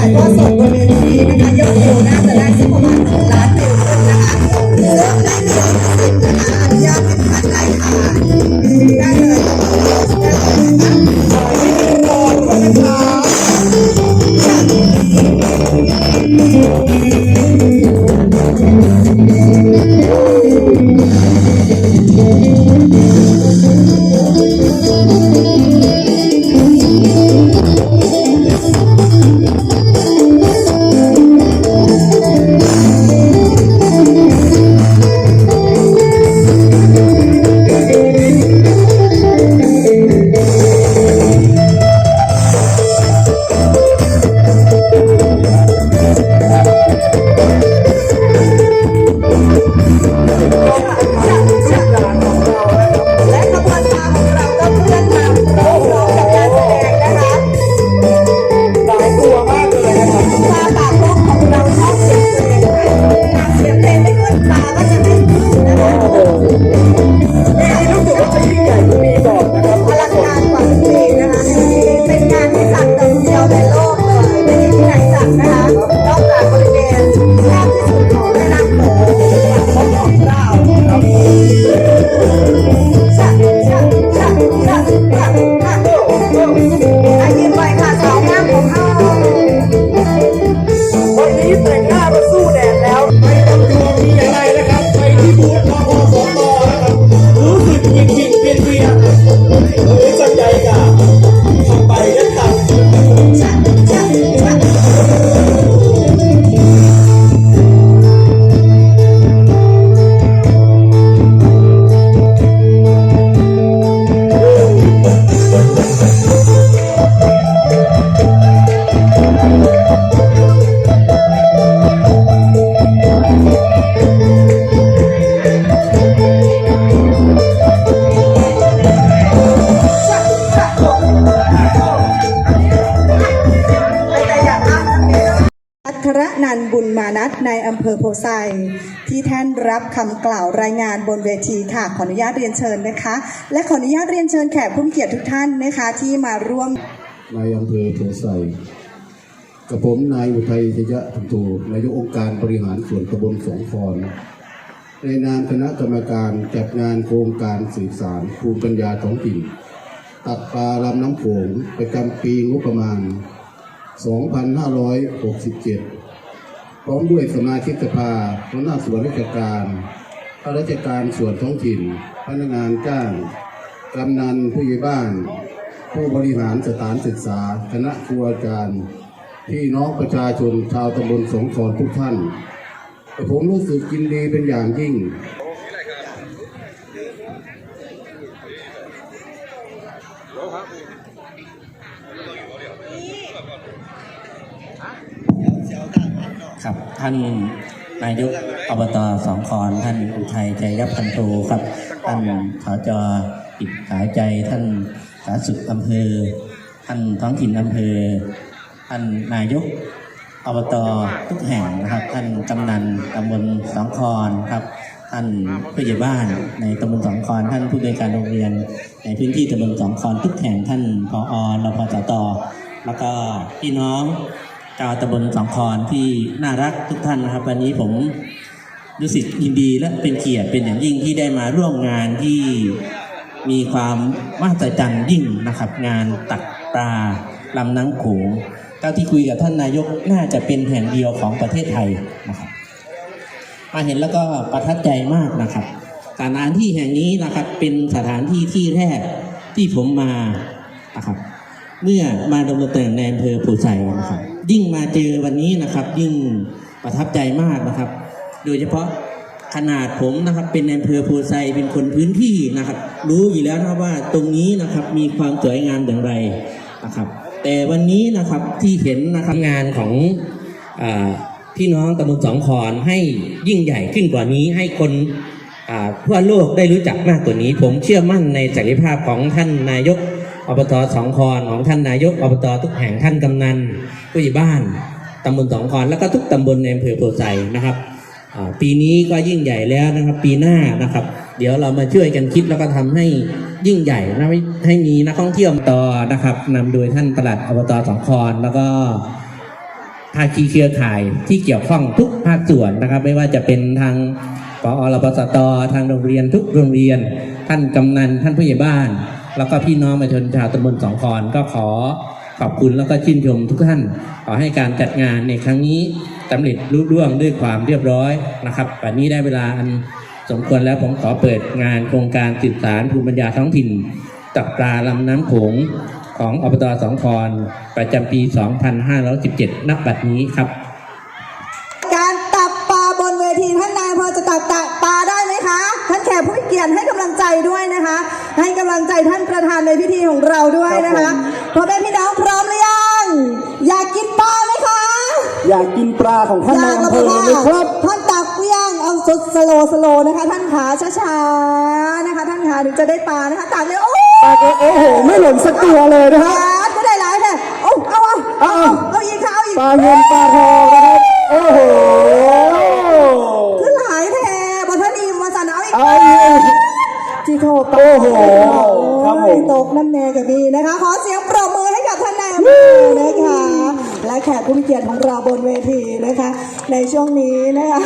I'm so going to be able. บุญมานัทในอำเภอโพไซที่ท่านรับคำกล่าวรายงานบนเวทีค่ะขออนุญาตเรียนเชิญนะคะ และขออนุญาตเรียนเชิญแขกผู้มีเกียรติทุกท่านนะคะที่มาร่วมในอำเภอโพไซกับผมนายอุทัยชยะธรรมโทนายกองค์การบริหารส่วนตำบลสองคอนในนามคณะกรรมการจัดงานโครงการสื่อสารภูมิปัญญาท้องถิ่น ตัดปลาลำน้ำโขงประจำปีงบประมาณ 2567 ร้อมด้วยสมาชิกสภาหัวหน้าส่วนราชการข้าราชการส่วนท้องถิ่น พนักงานจ้างกำนันผู้ใหญ่บ้าน ผู้บริหารสถานศึกษา คณะครูอาจารย์พี่น้องประชาชนชาวตำบลสงขลทุกท่านผมรู้สึกยินดีเป็นอย่างยิ่ง ครับ ท่านนายกอบตสองคอนท่านอุทัยใจยับพันโทครับ ท่านสจอิบสายใจท่านสาธารณสุขอำเภอ ท่านท้องถิ่นอำเภอ ท่านนายกอบตทุกแห่งนะครับ ท่านกำนันตำบลสองคอนครับ ท่านผู้ใหญ่บ้านในตำบลสองคอนท่านผู้ในวยการโรงเรียน ในพื้นที่ตำบลสองคอนทุกแห่งท่านพอรพสตแล้วก็พี่น้อง ชาวตำบลสองคอนที่น่ารักทุกท่านนะครับ วันนี้ผมรู้สึกยินดีและเป็นเกียรติเป็นอย่างยิ่งที่ได้มาร่วมงานที่มีความมหัศจรรย์ยิ่งนะครับ งานตักปลาลำน้ำโขงเท่าที่คุยกับท่านนายกน่าจะเป็นแห่งเดียวของประเทศไทยนะครับมาเห็นแล้วก็ประทับใจมากนะครับ สถานที่แห่งนี้นะครับเป็นสถานที่ที่แรกที่ผมมานะครับ เมื่อมาดำรงตำแหน่งในอำเภอปูไซนะครับ ยิ่งมาเจอวันนี้นะครับ ยิ่งประทับใจมากนะครับ โดยเฉพาะขนาดผมนะครับ เป็นในอำเภอปูไซเป็นคนพื้นที่นะครับ รู้อยู่แล้วนะว่าตรงนี้นะครับมีความสวยงามอย่างไรนะครับ แต่วันนี้นะครับที่เห็นนะครับงานของอพี่น้องตำบลสองคอนให้ยิ่งใหญ่ขึ้นกว่านี้ให้คนทั่วโลกได้รู้จักมากกว่านี้ ผมเชื่อมั่นในศักยภาพของท่านนายก อบตสองคอนของท่านนายกอบตทุกแห่งท่านกำนันผู้ใหญ่บ้านตำบลสองคอนแล้วก็ทุกตำบลในอำเภอโพไซนะครับปีนี้ก็ยิ่งใหญ่แล้วนะครับ ปีหน้านะครับ เดี๋ยวเรามาช่วยกันคิดแล้วก็ทำให้ยิ่งใหญ่นะให้มีนักท่องเที่ยวต่อนะครับนำโดยท่านปลัดอบตสองคอนแล้วก็ภาคีเครือข่ายที่เกี่ยวข้องทุกภาคส่วนนะครับ ไม่ว่าจะเป็นทางปอรปสตทางโรงเรียนทุกโรงเรียน ท่านกำนันท่านผู้ใหญ่บ้าน แล้วก็พี่น้องประชาชนชาวตำบลสองคอนก็ขอขอบคุณแล้วก็ชื่นชมทุกท่าน ขอให้การจัดงานในครั้งนี้สำเร็จรุ่ร่วงด้วยความเรียบร้อยนะครับวันนี้ได้เวลาอันสมควรแล้วผมขอเปิดงานโครงการสืบสารภูมิปัญญาท้องถิ่นตักปลาลำน้ำโขงของอบตสองคอนประจำปี 2517 นับบัดนี้ครับ การตักปลาบนเวทีท่านนายพอจะตักตักปลาได้ไหมคะ ท่านแขกผู้มีเกียรติให้กำลังใจด้วย ให้กำลังใจท่านประธานในพิธีของเราด้วยนะคะพ่อแม่พี่น้องพร้อมหรือยังอยากกินปลาไหมคะอยากกินปลาของท่านนายอำเภอไหมครับท่านตักเปี้ยงเอาสุดสโลว์สโลว์นะคะ ท่านขาช้าๆนะคะ ท่านขาถึงจะได้ปลานะคะตักเลยโอ้ปลาโอ้โหไม่หล่นสักตัวเลยนะปฮะลาก็ได้หลายแต่โอ้เอาเอาเอาเอาเอาอีกค่ะเอาอีกปลาเงินปลาทองนะครับโอ้โห คือหลายแท้บอทนีมาสันเอาอีก เอาอีก ที่เข้าตาโอ้โหครับผมโอ้ยตกน้ำแน่กับพี่นะคะ ขอเสียงปรบมือให้กับท่านนายอำเภอนะคะ และแขกผู้มีเกียรติของเราบนเวทีนะคะ ในช่วงนี้นะคะ